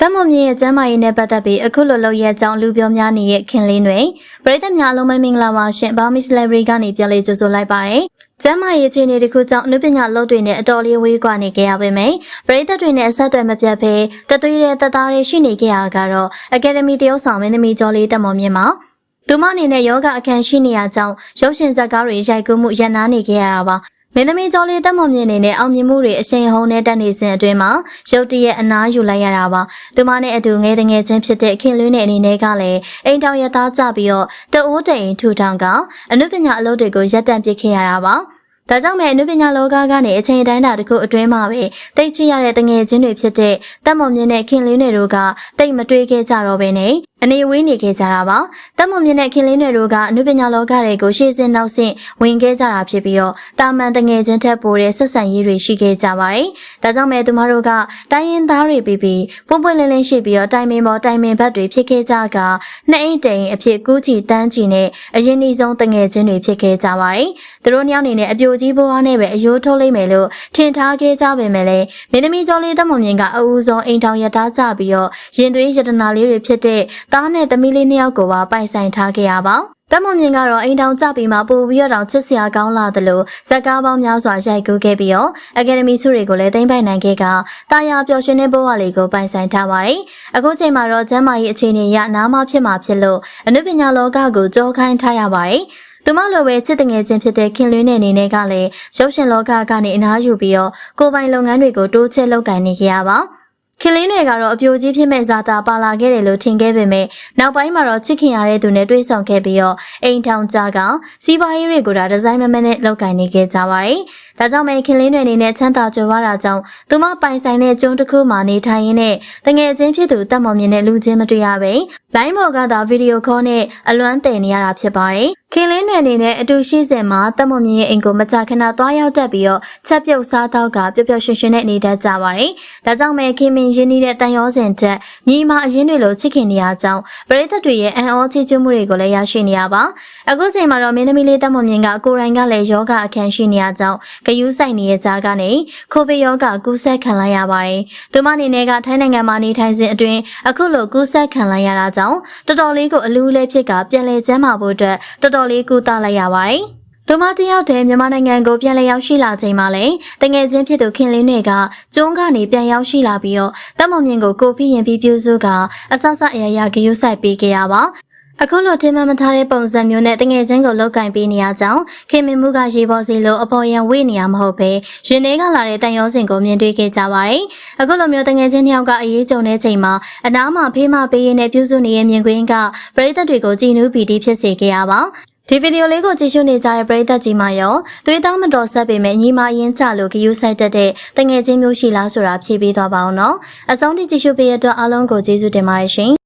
တမ္မမြင့်ရဲ့ကျမ်းမာရေးနဲ့ပတ်သက်ပြီးအခုလိုလုပ်ရဲ့အကြောင်းလူပြောများနေတဲ့ခင်လင်းတွေပရိသတ်များအလုံးမင်္ဂလာပါရှင်ဘာမီစလဘရီကနေပြန်လေးကြိုဆိုလိုက်ပါတယ်ကျမ်းမာရေးအခြေအနေတစ်ခုကြောင့်အနုပညာလုပ်တွေနဲ့အတော်လေးဝေးကွာနေကြရပါမယ်ပရိသတ်တွေနဲ့အဆက်အသွယ်မပြတ်ဘဲတသွေးတဲ့တသားတွေရှိနေကြရတာကတော့အကယ်ဒမီတရုတ်ဆောင်မင်းသမီးကျော်လေးတမွန်မြင့်မှာသူမအနေနဲ့ယောဂအခန်းရှိနေရကြောင်းရုပ်ရှင်ဇာတ်ကားတွေရိုက်ကူးမှုရန်နာနေကြရတာပါ မင်းသမီးကျော်လေးတက်မွန်မြင့်အနေနဲ့အောင်မြင်မှုတွေအရှိန်ဟုန်နဲ့တက်နေစဉ်အတွင်းမှာရုတ်တရက်အနားယူလိုက်ရတာပါသူမနဲ့အတူငယ်တငယ်ချင်းဖြစ်တဲ့ခင်လွင်းနဲ့အနေနဲ့ကလည်းအိမ်တောင်ရသားကြပြီးတော့တအိုးတိန်ထူထောင်ကအနုပညာအလုပ်တွေကိုရပ်တန့်ပစ်ခဲ့ရတာပါ ဒါကြောင့်မဲ့အနုပညာလောကကနေအချိန်တိုင်းတာတစ်ခုအတွင်းမှာပဲတိတ်ချရတဲ့တငယ်ချင်းတွေဖြစ်တဲ့တက်မွန်မြင့်နဲ့ခင်လင်းတွေတို့ကတိတ်မတွေးခဲ့ကြတော့ဘဲနဲ့အနေဝေးနေခဲ့ကြတာပါတက်မွန်မြင့်နဲ့ခင်လင်းတွေတို့ကအနုပညာလောကတွေကိုရှေ့စင်နောက်ဆင့်ဝင်ခဲ့ကြတာဖြစ်ပြီးတော့တာမန်တငယ်ချင်းထက်ပိုတဲ့ဆက်ဆံရေးတွေရှိခဲ့ကြပါတယ်ဒါကြောင့်မဲ့သူမတို့ကတိုင်းရင်သားတွေပြီးပြီးပွန့်ပွန့်လင်းလင်းရှိပြီးတော့တိုင်ပင်ပေါ်တိုင်ပင်ဘက်တွေဖြစ်ခဲ့ကြကနှစ်အိတ်တိန်အဖြစ်ကူးချီတန်းချီနဲ့အရင်နှီးဆုံးတငယ်ချင်းတွေဖြစ်ခဲ့ကြပါတယ်သူတို့နှစ်ယောက်အနေနဲ့အပြိုကြီးဘွားနဲ့ပဲအယိုးထုတ်လိုက်မယ်လို့ထင်ထားခဲ့ကြပေမဲ့လည်းမင်းသမီးကျော်လေးတက်မွန်မြင့်ကအဦးဆုံးအိမ်ထောင်ရထားကြပြီးတော့ရင်သွေးရတနာလေးတွေဖြစ်တဲ့သားနဲ့သမီးလေးနှစ်ယောက်ကိုပါပိုင်ဆိုင်ထားခဲ့ရပါတမွန်မြင့်ကတော့အိမ်တောင်ကြပြီးမှပို့ပြီးတော့ချစ်စရာကောင်းလာသလိုဇက်ကားပေါင်းများစွာရိုက်ကူးခဲ့ပြီးတော့အကယ်ဒမီဆုတွေကိုလည်းသိမ်းပိုက်နိုင်ခဲ့ကတာယာပျော်ရွှင်တဲ့ဘဝလေးကိုပိုင်ဆိုင်ထားပါတယ်။အခုချိန်မှာတော့ကျမ်းမာရေးအခြေအနေအရနားမဖြစ်မှာဖြစ်လို့အနုပညာလောကကိုကြောခိုင်းထားရပါတယ်။ သူမလိုပဲချစ်တငယ်ချင်းဖြစ်တဲ့ခင်လွင်းတဲ့အနေနဲ့ကလည်းရုပ်ရှင်လောကကနေအနားယူပြီးတော့ကိုယ်ပိုင်လုပ်ငန်းတွေကိုတိုးချဲ့လုပ်ကိုင်နေကြရပါခင်လင်းတွေကတော့အပြိုကြီးဖြစ်မဲ့ဇာတာပါလာခဲ့တယ်လို့ထင်ခဲ့ပေမဲ့နောက်ပိုင်းမှာတော့ချစ်ခင်ရတဲ့သူနဲ့တွေ့ဆုံခဲ့ပြီးတော့အိမ်ထောင်ကြကစီးပွားရေးတွေကိုဒါဒီဇိုင်းမမနဲ့လုပ်ကိုင်နေခဲ့ကြပါတယ်။ဒါကြောင့်မဲခင်လင်းတွေအနေနဲ့ချမ်းသာကြွယ်ဝတာကြောင့်သူမပိုင်ဆိုင်တဲ့ကျွန်းတစ်ခုမှာနေထိုင်ရင်းနဲ့တငယ်ချင်းဖြစ်သူတက်မော်မြင်တဲ့လူချင်းမတွေ့ရပဲလိုင်းမော်ကသာဗီဒီယိုခေါ်နဲ့အလွမ်းတည်နေရတာဖြစ်ပါတယ်။ခင်လင်းတွေအနေနဲ့အတူရှိစဉ်မှာတက်မော်မြင်ရဲ့အိမ်ကိုမကြာခဏသွားရောက်တက်ပြီးတော့ချက်ပြုတ်စားတော့ကပျော်ပျော်ရွှင်ရွှင်နဲ့နေတတ်ကြပါတယ်။ဒါကြောင့်မဲခင်မင်ရင်းနှီးတဲ့တန်ရောစင်တက်ညီမအရင်တွေလိုချစ်ခင်နေရကြောင်းပရိသတ်တွေရဲ့အံ့ဩချစ်ချမှုတွေကိုလည်းရရှိနေရပါအခုချိန်မှာတော့မင်းသမီးလေးတက်မွန်မြင့်ကကိုရိုင်းကလည်းယောဂအခန်းရှိနေရကြောင်းဂယူးဆိုင်နေတဲ့ကြားကနေကိုဗစ်ယောဂကူးစက်ခံလိုက်ရပါတယ်။သူမအနေနဲ့ကထိုင်းနိုင်ငံမှာနေထိုင်စဉ်အတွင်းအခုလိုကူးစက်ခံလိုက်ရတာကြောင့်တော်တော်လေးကိုအလူးလေးဖြစ်ကပြန်လည်ကျန်းမာဖို့အတွက်တော်တော်လေးကူးတာလိုက်ရပါတယ်။သူမတယောက်တည်းမြန်မာနိုင်ငံကိုပြန်လည်ရောက်ရှိလာချိန်မှာလည်းတငယ်ချင်းဖြစ်သူခင်လင်းတွေကကျုံးကနေပြန်ရောက်ရှိလာပြီးတော့တက်မွန်မြင့်ကိုကိုဖိရင်ပြီးပြုစုကအဆဆအရာရာဂယုဆိုင်ပေးခဲ့ရပါ အခုလိုတင်မမထားတဲ့ပုံစံမျိုးနဲ့တငယ်ချင်းကိုလောက်ကင်ပေးနေရကြောင်းခင်မင်မှုကရေပေါ်စီလိုအပေါ်ရန်ဝေ့နေရမဟုတ်ပဲရင်ထဲကလာတဲ့တန်ရောစင်ကိုမြင်တွေ့ခဲ့ကြပါတယ်။အခုလိုမျိုးတငယ်ချင်းတစ်ယောက်ကအရေးကြုံတဲ့ချိန်မှာအနားမှာဖေးမပေးရင်းနဲ့ပြုစုနေတဲ့မြင်ကွင်းကပရိသတ်တွေကိုကြည်နူးပီတိဖြစ်စေခဲ့ရပါဒီဗီဒီယိုလေးကိုကြည့်ရှုနေကြတဲ့ပရိသတ်ကြီးမှရောသွေးတောင်းမတော်ဆက်ပေမဲ့ညီမရင်းချလို့ဂယုစိုက်တတ်တဲ့တငယ်ချင်းမျိုးရှိလားဆိုတာဖြေပေးသွားပါအောင်နော်အဆုံးထိကြည့်ရှုပေးရတဲ့အတွက်အားလုံးကိုကျေးဇူးတင်ပါတယ်ရှင်